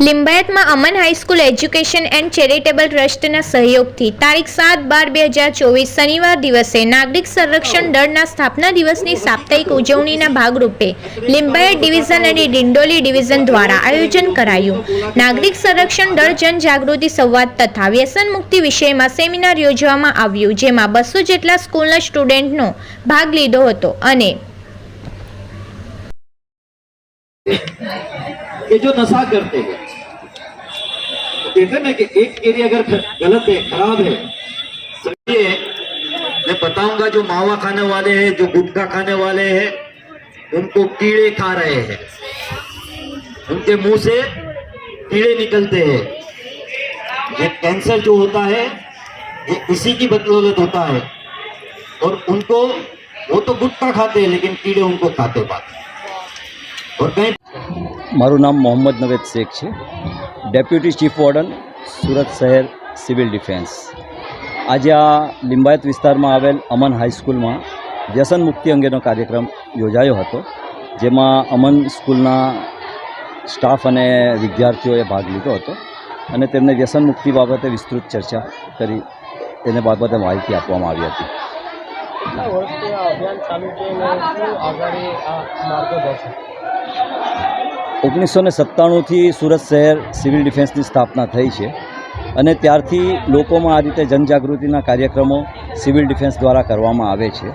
લિંબાયતમાં Aman high school education and charitable ટ્રસ્ટના સહયોગથી તારીખ સાત બાર બે હજાર ચોવીસ શનિવાર દિવસે નાગરિક સંરક્ષણ દળના સ્થાપના દિવસની સાપ્તાહિક ઉજવણીના ભાગરૂપે લિંબાયત ડિવિઝન અને ડિંડોલી ડિવિઝન દ્વારા આયોજન કરાયું નાગરિક સંરક્ષણ દળ જનજાગૃતિ સંવાદ તથા વ્યસન મુક્તિ વિષયમાં સેમિનાર યોજવામાં આવ્યું જેમાં બસો જેટલા સ્કૂલના સ્ટુડન્ટનો ભાગ લીધો હતો અને ये जो नशा करते हैं तो कहते हैं ना कि एक एरिया अगर ख- गलत है खराब है समझिए मैं बताऊंगा जो मावा खाने वाले हैं जो गुटखा खाने वाले हैं उनको कीड़े खा रहे हैं उनके मुंह से कीड़े निकलते हैं ये कैंसर जो होता है ये इसी की बदौलत होता है और उनको वो तो गुटखा खाते हैं लेकिन कीड़े उनको खाते पाते और कहीं મારું નામ મોહમ્મદ નવેદ શેખ છે ડેપ્યુટી ચીફ વોર્ડન, સુરત શહેર સિવિલ ડિફેન્સ. આજે આ લિંબાયત વિસ્તારમાં આવેલ અમન હાઈસ્કૂલમાં વ્યસન મુક્તિ અંગેનો કાર્યક્રમ યોજાયો હતો, જેમાં અમન સ્કૂલના સ્ટાફ અને વિદ્યાર્થીઓએ ભાગ લીધો હતો અને તેમને વ્યસન મુક્તિ બાબતે વિસ્તૃત ચર્ચા કરી, તેને બાબતે માહિતી આપવામાં આવી હતી. ઓગણીસો ને સત્તાણુંથી સુરત શહેર સિવિલ ડિફેન્સની સ્થાપના થઈ છે અને ત્યારથી લોકોમાં આ રીતે જનજાગૃતિના કાર્યક્રમો સિવિલ ડિફેન્સ દ્વારા કરવામાં આવે છે?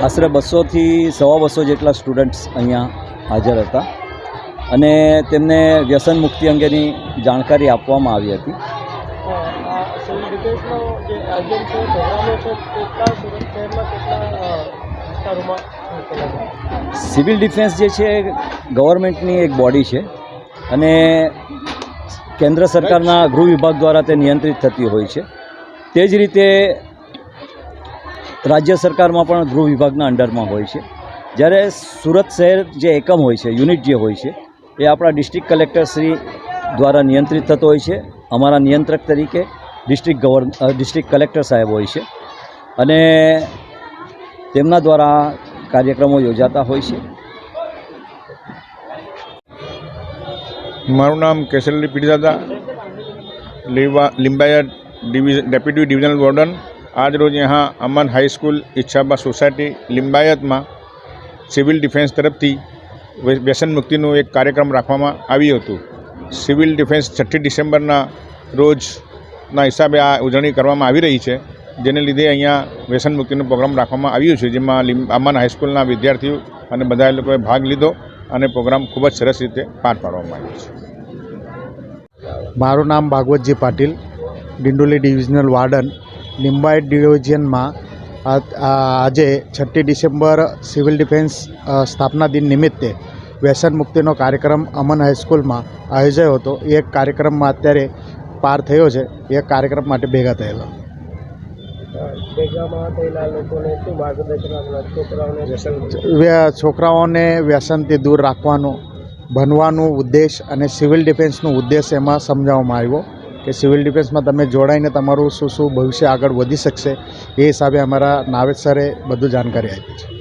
આશરે બસોથી સવા બસો જેટલા સ્ટુડન્ટ્સ અહીંયા હાજર હતા અને તેમને વ્યસન મુક્તિ અંગેની જાણકારી આપવામાં આવી હતી. સિવિલ ડિફેન્સ જે છે, ગવર્મેન્ટની એક બોડી છે અને કેન્દ્ર સરકારના ગૃહ વિભાગ દ્વારા તે નિયંત્રિત થતી હોય છે. તે જ રીતે રાજ્ય સરકારમાં પણ ગૃહ વિભાગના અંડરમાં હોય છે. જ્યારે સુરત શહેર જે એકમ હોય છે, યુનિટ જે હોય છે, એ આપણા ડિસ્ટ્રિક્ટ કલેક્ટરશ્રી દ્વારા નિયંત્રિત થતો હોય છે. અમારા નિયંત્રક તરીકે ડિસ્ટ્રિક્ટ ગવર્ન ડિસ્ટ્રિક્ટ કલેક્ટર સાહેબ હોય છે. અને તેમના દ્વારા કાર્યક્રમો યોજાતા હોય છે. મારું નામ Kesari Pirdada, Liva, Limbayat division deputy divisional warden. આજ રોજ यहाँ Aman high school Ichchhaba society લિંબાયતમાં civil defence તરફથી વ્ય- વ્યસન મુક્તિનું એક કાર્યક્રમ રાખવામાં આવ્યું હતું. સિવિલ ડિફેન્સ છઠ્ઠી ડિસેમ્બરના રોજના હિસાબે આ ઉજવણી કરવામાં આવી રહી છે, જેને લીધે અહીંયા વ્યસન મુક્તિનો પ્રોગ્રામ રાખવામાં આવ્યું છે, જેમાં અમન હાઈસ્કૂલના વિદ્યાર્થીઓ અને બધા લોકોએ ભાગ લીધો અને પ્રોગ્રામ ખૂબ જ સરસ રીતે પાર પાડવામાં આવ્યો છે. મારું નામ ભાગવતજી પાટીલ, ડિંડોલી ડિવિઝનલ વાર્ડન, લિંબાયત ડિવિઝનમાં આજે છઠ્ઠી ડિસેમ્બર સિવિલ ડિફેન્સ સ્થાપના દિન નિમિત્તે વ્યસન મુક્તિનો કાર્યક્રમ અમન હાઈસ્કૂલમાં આયોજાયો હતો. એ કાર્યક્રમમાં અત્યારે પાર થયો છે એ કાર્યક્રમ માટે ભેગા થયેલા. છોકરાઓને વ્યસનથી દૂર રાખવાનો ભણવાનો ઉદ્દેશ અને સિવિલ ડિફેન્સનો ઉદ્દેશ એમાં સમજાવવામાં આવ્યો કે સિવિલ ડિફેન્સમાં તમે જોડાઈને તમારું શું શું ભવિષ્ય આગળ વધી શકશે એ હિસાબે અમારા નાવેદ સરે બધું જાણકારી આપી છે.